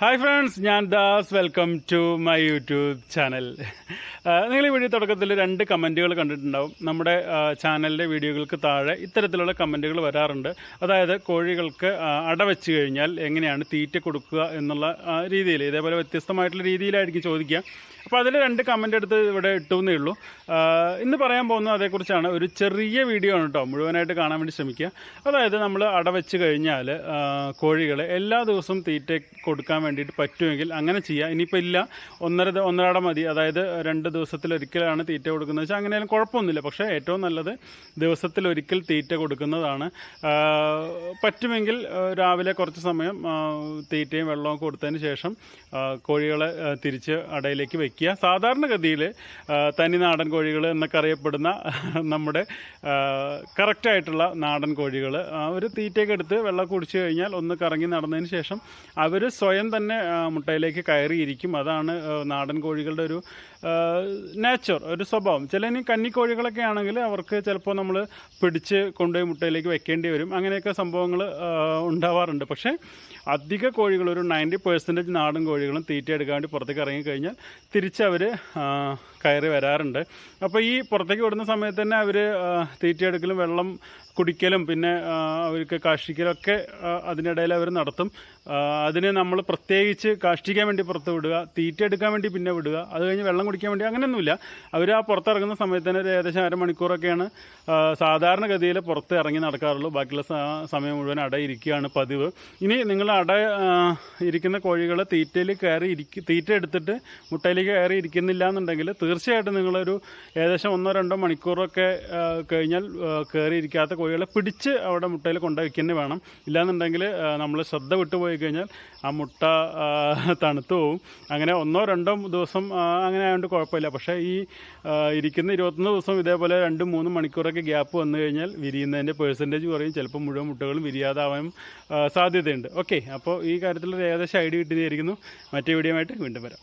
Hi friends ഞാൻ Das. Welcome to my YouTube channel നിങ്ങൾ ഈ വീഡിയോ തുടക്കത്തിൽ രണ്ട് കമന്റുകൾ കണ്ടിട്ടുണ്ടാവും. നമ്മുടെ ചാനലിന്റെ വീഡിയോകൾക്ക് താഴെ ഇത്തരത്തിലുള്ള കമന്റുകൾ വരാറുണ്ട്. അതായത് കോഴികൾക്ക് അട വെച്ച് കഴിഞ്ഞാൽ എങ്ങനെയാണ് തീറ്റ കൊടുക്കുക എന്നുള്ള രീതിയിൽ ഇതേപോലെ വ്യത്യസ്തമായിട്ടുള്ള രീതിയിലായിരിക്കും ചോദിക്കുക. അപ്പോൾ അതിൽ രണ്ട് കമന്റ് എടുത്ത് ഇവിടെ ഇട്ടുവെന്നേ ഉള്ളൂ. ഇന്ന് പറയാൻ പോകുന്നത് അതേക്കുറിച്ചാണ്. ഒരു ചെറിയ വീഡിയോ ആണ് കേട്ടോ. മുഴുവനായിട്ട് കാണാൻ വേണ്ടി ശ്രമിക്കുക. അതായത് നമ്മൾ അട വെച്ച് കഴിഞ്ഞാൽ കോഴികളെ എല്ലാ ദിവസവും തീറ്റ കൊടുക്കാൻ വേണ്ടിയിട്ട് പറ്റുമെങ്കിൽ അങ്ങനെ ചെയ്യാം. ഇനിയിപ്പോൾ ഇല്ല. ഒന്നര ഒന്നരാടം മതി. അതായത് രണ്ട് ദിവസത്തിലൊരിക്കലാണ് തീറ്റ കൊടുക്കുന്നത്. വെച്ചാൽ അങ്ങനെയാലും കുഴപ്പമൊന്നുമില്ല. പക്ഷേ ഏറ്റവും നല്ലത് ദിവസത്തിലൊരിക്കൽ തീറ്റ കൊടുക്കുന്നതാണ്. പറ്റുമെങ്കിൽ രാവിലെ കുറച്ച് സമയം തീറ്റയും വെള്ളവും കൊടുത്തതിന് ശേഷം കോഴികളെ തിരിച്ച് അടയിലേക്ക് വയ്ക്കുക സാധാരണഗതിയിൽ തനി നാടൻ കോഴികൾ എന്നൊക്കെ അറിയപ്പെടുന്ന നമ്മുടെ കറക്റ്റായിട്ടുള്ള നാടൻ കോഴികൾ ഒരു തീറ്റയൊക്കെ എടുത്ത് വെള്ളം കുടിച്ചു കഴിഞ്ഞാൽ ഒന്ന് കറങ്ങി നടന്നതിന് ശേഷം അവർ സ്വയം തന്നെ മുട്ടയിലേക്ക് കയറിയിരിക്കും. അതാണ് നാടൻ കോഴികളുടെ ഒരു നേച്ചർ ഒരു സ്വഭാവം. ചില ഇനി കന്നിക്കോഴികളൊക്കെ ആണെങ്കിൽ അവർക്ക് ചിലപ്പോൾ നമ്മൾ പിടിച്ച് കൊണ്ടുപോയി മുട്ടയിലേക്ക് വെക്കേണ്ടി വരും. അങ്ങനെയൊക്കെ സംഭവങ്ങൾ ഉണ്ടാവാറുണ്ട്. പക്ഷേ അധിക കോഴികൾ ഒരു നയന്റി പെർസെന്റേജ് നാടൻ കോഴികളും തീറ്റ എടുക്കാൻ വേണ്ടി പുറത്തേക്ക് ഇറങ്ങിക്കഴിഞ്ഞാൽ തിരിച്ചവർ കയറി വരാറുണ്ട്. അപ്പോൾ ഈ പുറത്തേക്ക് വിടുന്ന സമയത്ത് തന്നെ അവർ തീറ്റയെടുക്കലും വെള്ളം കുടിക്കലും പിന്നെ അവർക്ക് കാഷിക്കലൊക്കെ അതിനിടയിൽ അവർ നടത്തും. അതിന് നമ്മൾ പ്രത്യേകിച്ച് കാഷ്ടിക്കാൻ വേണ്ടി പുറത്ത് വിടുക തീറ്റ എടുക്കാൻ വേണ്ടി പിന്നെ വിടുക അത് കഴിഞ്ഞ് വെള്ളം കുടിക്കാൻ വേണ്ടി അങ്ങനെയൊന്നുമില്ല. അവർ ആ പുറത്തിറങ്ങുന്ന സമയത്ത് തന്നെ ഒരു ഏകദേശം അരമണിക്കൂറൊക്കെയാണ് സാധാരണഗതിയിൽ പുറത്ത് ഇറങ്ങി നടക്കാറുള്ളൂ. ബാക്കിയുള്ള സമയം മുഴുവൻ അട ഇരിക്കുകയാണ് പതിവ്. ഇനി നിങ്ങൾ അട ഇരിക്കുന്ന കോഴികൾ തീറ്റയിൽ കയറി ഇരിക്കും തീറ്റ എടുത്തിട്ട് മുട്ടയിലേക്ക് കയറി ഇരിക്കുന്നില്ല എന്നുണ്ടെങ്കിൽ തീർച്ചയായിട്ടും നിങ്ങളൊരു ഏകദേശം ഒന്നോ രണ്ടോ മണിക്കൂറൊക്കെ കഴിഞ്ഞാൽ കയറി ഇരിക്കാത്ത കോഴികളെ പിടിച്ച് അവിടെ മുട്ടയിൽ കൊണ്ടുപോയി വെക്കുന്നത് വേണം. ഇല്ലാന്നുണ്ടെങ്കിൽ നമ്മൾ ശ്രദ്ധ വിട്ടുപോയി കഴിഞ്ഞാൽ ആ മുട്ട തണുത്തു അങ്ങനെ ഒന്നോ രണ്ടോ ദിവസം അങ്ങനെ ആയതുകൊണ്ട് കുഴപ്പമില്ല. പക്ഷേ ഈ ഇരിക്കുന്ന ഇരുപത്തൊന്ന് ദിവസം ഇതേപോലെ രണ്ടും മൂന്നും മണിക്കൂറൊക്കെ ഗ്യാപ്പ് വന്നു കഴിഞ്ഞാൽ വിരിയുന്നതിന്റെ പേഴ്സന്റേജ് കുറയും. ചിലപ്പോൾ മുഴുവൻ മുട്ടകളും വിരിയാതാവാനും സാധ്യതയുണ്ട്. ഓക്കെ അപ്പോൾ ഈ കാര്യത്തിലൊരു ഏകദേശം ഐഡിയ കിട്ടിയിരിക്കുന്നു മറ്റേ വീഡിയോ ആയിട്ട് വീണ്ടും വരാം.